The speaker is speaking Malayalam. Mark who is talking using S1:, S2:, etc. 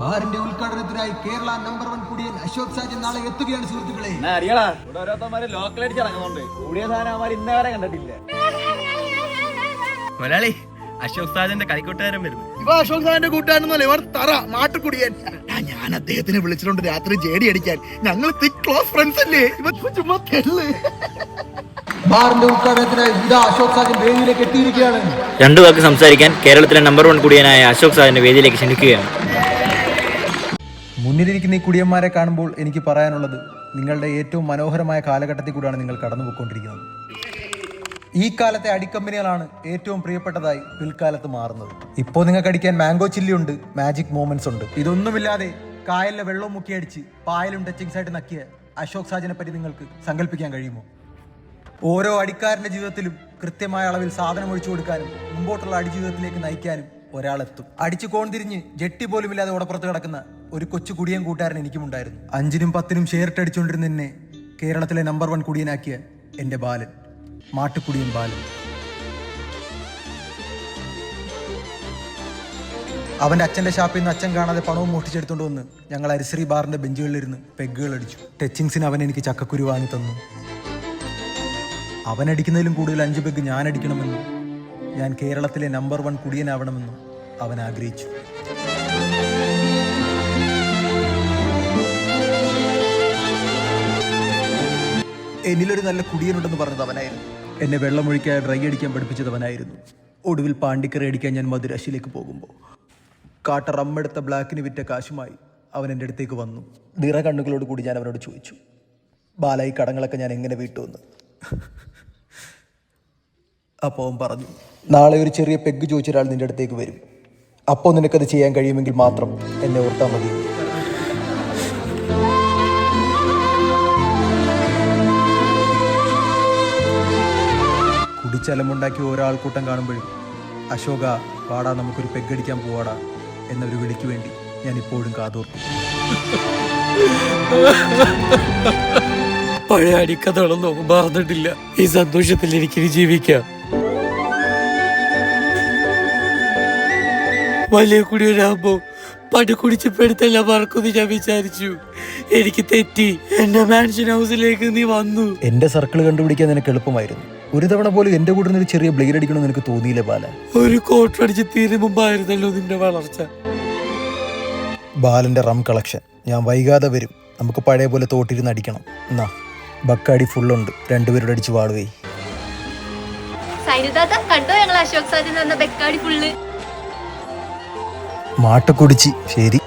S1: ബാറിന്റെ ഉദ്ഘാടനത്തിനായി കേരള നമ്പർ വൺ കുടിയൻ അശോക് സാജൻ നാളെ എത്തുകയാണ് സുഹൃത്തുക്കളെ.
S2: എന്നാ അറിയടാ ഇവിടെ ഓരോരുത്തന്മാര് ലോക്കൽ അടിച്ച് ഇറങ്ങുന്നുണ്ട് കൂടിയ സാധനം അവന്മാർ ഇന്നേ വരെ കണ്ടിട്ടില്ല.
S3: മലയാളി അശോക് സാജന്റെ കളിക്കൂട്ടുകാരൻ വരുന്നു.
S4: ഇവ അശോക് സാജന്റെ കൂട്ടുകാരൻ ഇവർ തറ നാട്ടുകുടിയൻ. ഞാൻ അദ്ദേഹത്തിനെ വിളിച്ചിട്ടുണ്ട് രാത്രി ജേടി അടിക്കാൻ. ഞങ്ങൾ തിക് ക്ലോസ് ഫ്രണ്ട്സ് അല്ലേ? ഇവ ചുമ്മാ തെള്ള്
S1: ബാറിന്റെ ഉദ്ഘാടനത്തിനായി ഇതാ അശോക് സാജൻ വേദിയിലേക്ക് എത്തിയിരിക്കുകയാണ്.
S5: രണ്ടു വാക്ക് സംസാരിക്കാൻ കേരളത്തിലെ നമ്പർ വൺ കുടിയനായ അശോക് സാറിന്റെ വേദിയിലേക്ക് ക്ഷണിക്കുകയാണ്.
S1: മുന്നിലിരിക്കുന്ന ഈ കുടിയന്മാരെ കാണുമ്പോൾ എനിക്ക് പറയാനുള്ളത് നിങ്ങളുടെ ഏറ്റവും മനോഹരമായ കാലഘട്ടത്തിൽ കൂടിയാണ് നിങ്ങൾ കടന്നുപോയിക്കൊണ്ടിരിക്കുന്നത്. ഈ കാലത്തെ അടിക്കമ്പനികളാണ് ഏറ്റവും പ്രിയപ്പെട്ടതായി പിൽക്കാലത്ത് മാറുന്നത്. ഇപ്പോൾ നിങ്ങൾക്ക് അടിക്കാൻ മാംഗോ ചില്ലി ഉണ്ട് മാജിക് മൂമെന്റ്സ് ഉണ്ട്. ഇതൊന്നുമില്ലാതെ കായലിലെ വെള്ളം മുക്കി അടിച്ച് പായലും ടച്ചിങ്സ് ആയിട്ട് നക്കിയ അശോക് സാജനെ പറ്റി നിങ്ങൾക്ക് സങ്കല്പിക്കാൻ കഴിയുമോ? ഓരോ അടിക്കാരന്റെ ജീവിതത്തിലും കൃത്യമായ അളവിൽ സാധനം ഒഴിച്ചു കൊടുക്കാനും മുമ്പോട്ടുള്ള അടിജീവിതത്തിലേക്ക് നയിക്കാനും ഒരാളെത്തും. അടിച്ചു കോൺതിരിഞ്ഞ് ജെട്ടി പോലും ഇല്ലാതെ ഓടപ്പുറത്ത് കിടക്കുന്ന ഒരു കൊച്ചു കുടിയൻ കൂട്ടുകാരൻ എനിക്കുമുണ്ടായിരുന്നു അഞ്ചിനും പത്തിനും ഷെയർട്ടടിച്ചുകൊണ്ടിരുന്ന എന്നെ കേരളത്തിലെ നമ്പർ വൺ കുടിയനാക്കിയ എന്റെ ബാലൻ മാട്ടുക്കുടിയൻ ബാലൻ. അവന്റെ അച്ഛന്റെ ഷാപ്പിൽ നിന്ന് അച്ഛൻ കാണാതെ പണവും മോഷ്ടിച്ചെടുത്തോണ്ട് വന്ന് ഞങ്ങൾ അരിശ്രീ ബാറിന്റെ ബെഞ്ചുകളിലിരുന്ന് പെഗ്ഗുകൾ അടിച്ചു. ടച്ചിങ്സിന് അവൻ എനിക്ക് ചക്കക്കുരു വാങ്ങി തന്നു. അവൻ അടിക്കുന്നതിലും കൂടുതൽ അഞ്ച് പെഗ് ഞാൻ അടിക്കണമെന്നും ഞാൻ കേരളത്തിലെ നമ്പർ വൺ കുടിയനാവണമെന്നും അവൻ ആഗ്രഹിച്ചു. എന്നിലൊരു നല്ല കുടിയനുണ്ടെന്ന് പറഞ്ഞത് അവനായിരുന്നു. എന്നെ വെള്ളമൊഴിക്കാൻ ഡ്രൈ അടിക്കാൻ പഠിപ്പിച്ചതവനായിരുന്നു ഒടുവിൽ പാണ്ടിക്കറി അടിക്കാൻ ഞാൻ മധുരാശിയിലേക്ക് പോകുമ്പോൾ കാട്ട റമ്മെടുത്ത ബ്ലാക്കിന് വിറ്റ കാശുമായി അവൻ എന്റെ അടുത്തേക്ക് വന്നു. നിറ കണ്ണുകളോട് കൂടി ഞാൻ അവനോട് ചോദിച്ചു ബാലായി കടങ്ങളൊക്കെ ഞാൻ എങ്ങനെ വീട്ടുമെന്ന് അപ്പോൾ അവൻ പറഞ്ഞു നാളെ ഒരു ചെറിയ പെഗ് ചോദിച്ചൊരാൾ നിന്റെ അടുത്തേക്ക് വരും. അപ്പോൾ നിനക്കത് ചെയ്യാൻ കഴിയുമെങ്കിൽ മാത്രം എന്നെ ഓർത്താൽ മതി. കുടിച്ചലമുണ്ടാക്കി ഓരോ ആൾക്കൂട്ടം കാണുമ്പോഴും അശോക വാടാ നമുക്കൊരു പെഗടിക്കാൻ പോവാടാ എന്നൊരു വിളിക്ക് വേണ്ടി ഞാൻ ഇപ്പോഴും കാതോർക്കും.
S6: പഴയ അടിക്കഥകളൊന്നും മറന്നിട്ടില്ല. ഈ സന്തോഷത്തിൽ എനിക്കിനി ജീവിക്കാം വലിയ കുടിയൊരാകുമ്പോ പണ്ട് കുടിച്ച് മറക്കുന്നു ഞാൻ വിചാരിച്ചു. എനിക്ക് തെറ്റി. എന്റെ മാൻഷൻ ഹൗസിലേക്ക് നീ വന്നു.
S1: എന്റെ സർക്കിൾ കണ്ടുപിടിക്കാൻ നിനക്ക് എളുപ്പമായിരുന്നു. ഒരു തവണ പോലും എന്റെ കൂടെ നിന്ന് ഒരു ചെറിയ ബ്ലേഡ് അടിക്കണമെന്ന് എനിക്ക് തോന്നിയില്ല ബാല
S6: ഒരു കോട്ടടിച്ച് തീരെ മുമ്പായിരുന്നല്ലോ നിന്റെ വളർച്ച.
S1: ബാലന്റെ റം കളക്ഷൻ. ഞാൻ വൈകാതെ വരും. നമുക്ക് പഴയ പോലെ തോട്ടിരുന്ന് അടിക്കണം. എന്നാ ബക്കാടി ഫുള്ളുണ്ട്. രണ്ടുപേരോട് അടിച്ച് വാടുവേ.
S7: കണ്ടോ ഞങ്ങൾ അശോക് സാജൻ എന്ന ബെക്കാടി ഫുള്ള്?
S1: മാട്ടക്കുടിച്ചി ശരി.